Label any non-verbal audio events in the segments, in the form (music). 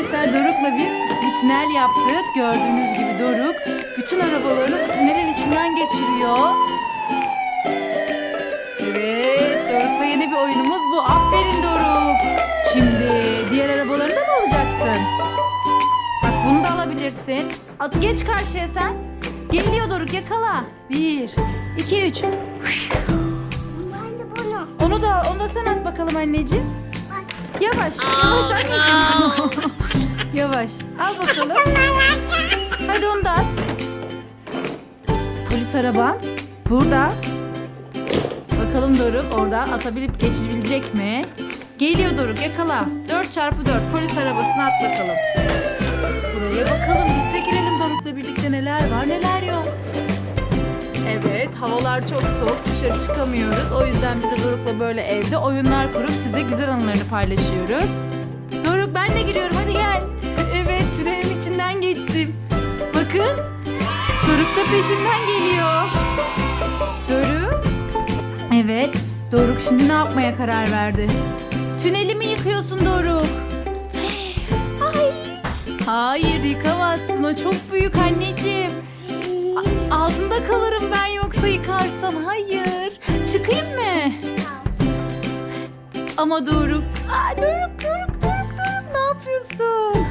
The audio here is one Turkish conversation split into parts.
arkadaşlar Doruk'la biz bir tünel yaptık. Gördüğünüz gibi Doruk bütün arabalarını bu tünelin içinden geçiriyor. Evet Doruk'la yeni bir oyunumuz bu. Aferin Doruk. Şimdi diğer arabalarını da mı alacaksın? Bak bunu da alabilirsin. At geç karşıya sen. Geliyor Doruk yakala. Bir, iki, üç. Ben de bunu. Onu da onu da sen at bakalım anneciğim. Yavaş, yavaş anneciğim. (laughs) yavaş. Al bakalım. Hadi onu da at. Polis araba burada. Bakalım Doruk orada atabilip geçebilecek mi? Geliyor Doruk yakala. 4 çarpı 4 polis arabasına at bakalım. Buraya bakalım biz de girelim Doruk'la birlikte neler var neler yok. Evet havalar çok soğuk dışarı çıkamıyoruz. O yüzden biz de Doruk'la böyle evde oyunlar kurup size güzel anılarını paylaşıyoruz. Doruk ben de giriyorum hadi gel. İçinden geçtim. Bakın Doruk da peşimden geliyor. Doruk. Evet Doruk şimdi ne yapmaya karar verdi? Tünelimi yıkıyorsun Doruk. Ay. Hayır yıkamazsın o çok büyük anneciğim. A- altında kalırım ben yoksa yıkarsan. Hayır. Çıkayım mı? Ama Doruk. Aa, Doruk, Doruk, Doruk, Doruk ne yapıyorsun?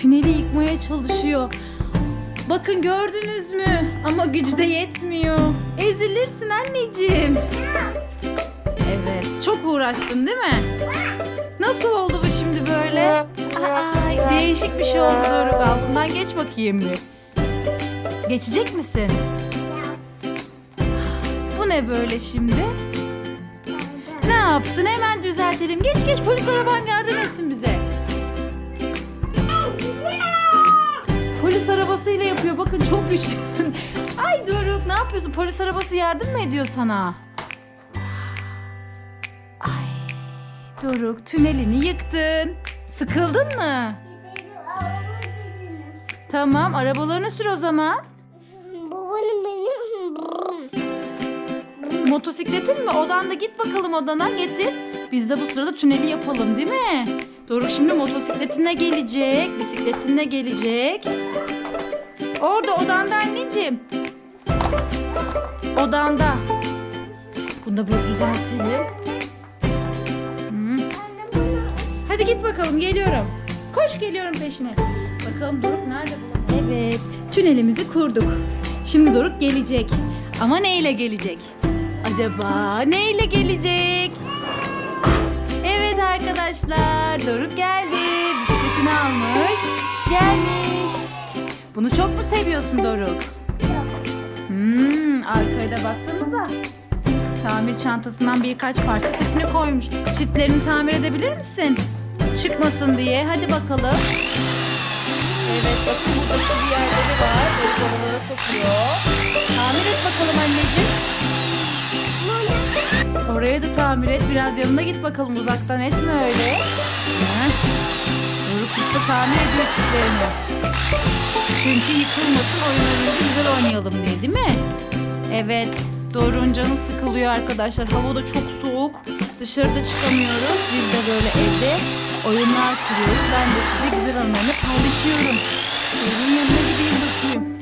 Tüneli yıkmaya çalışıyor. Bakın gördünüz mü? Ama gücü de yetmiyor. Ezilirsin anneciğim. Evet, çok uğraştın değil mi? Nasıl oldu bu şimdi böyle? Ay, değişik bir şey oldu Doruk. Altından geç bakayım bir. Geçecek misin? Bu ne böyle şimdi? Ne yaptın? Hemen düzeltelim. Geç geç polis araban Güçlü. Ay Doruk ne yapıyorsun? Polis arabası yardım mı ediyor sana? Ay Doruk tünelini yıktın. Sıkıldın mı? Tamam arabalarını sür o zaman. Babanın benim. Motosikletin mi? Odanda git bakalım odana getir. Biz de bu sırada tüneli yapalım değil mi? Doruk şimdi motosikletinle gelecek. Bisikletinle gelecek. Orada odanda anneciğim. Odanda. Bunu da böyle düzeltelim. Hı. Hadi git bakalım geliyorum. Koş geliyorum peşine. Bakalım Doruk nerede. Evet tünelimizi kurduk. Şimdi Doruk gelecek. Ama neyle gelecek? Acaba neyle gelecek? Evet arkadaşlar Doruk geldi. Bisikletini almış. Bunu çok mu seviyorsun Doruk? Hmm, arkaya da baksanıza. Tamir çantasından birkaç parça setini koymuş. Çitlerini tamir edebilir misin? Çıkmasın diye. Hadi bakalım. Evet bakın burada bir yerleri var. Sorulara sokuyor. Tamir et bakalım anneciğim. Oraya da tamir et. Biraz yanına git bakalım. Uzaktan etme öyle. Ediyor çitlerini. Çünkü yıkılmasın oyunlarımızı güzel oynayalım diye değil mi? Evet. Doruk'un canı sıkılıyor arkadaşlar. Hava da çok soğuk. Dışarıda çıkamıyoruz. Biz de böyle evde oyunlar kuruyoruz. Ben de size güzel anılarını paylaşıyorum. Doruk'un yanına gideyim bakayım.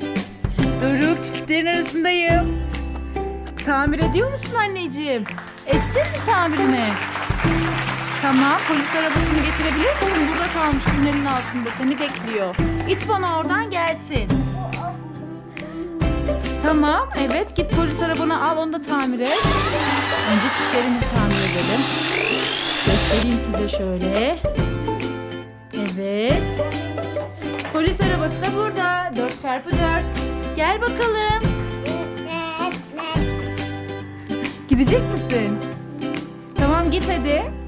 Doruk çitlerin arasındayım. Tamir ediyor musun anneciğim? Ettin mi tamirini? Tamam polis arabasını getirebilir misin? Burada kalmış tünelin altında seni bekliyor. İt bana oradan gelsin. Tamam evet git polis arabanı al onu da tamir et. Önce çiftlerimizi tamir edelim. Göstereyim size şöyle. Evet. Polis arabası da burada. 4 çarpı 4 Gel bakalım. Gidecek misin? Tamam git hadi.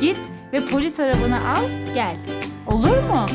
Git ve polis arabanı al gel. Olur mu?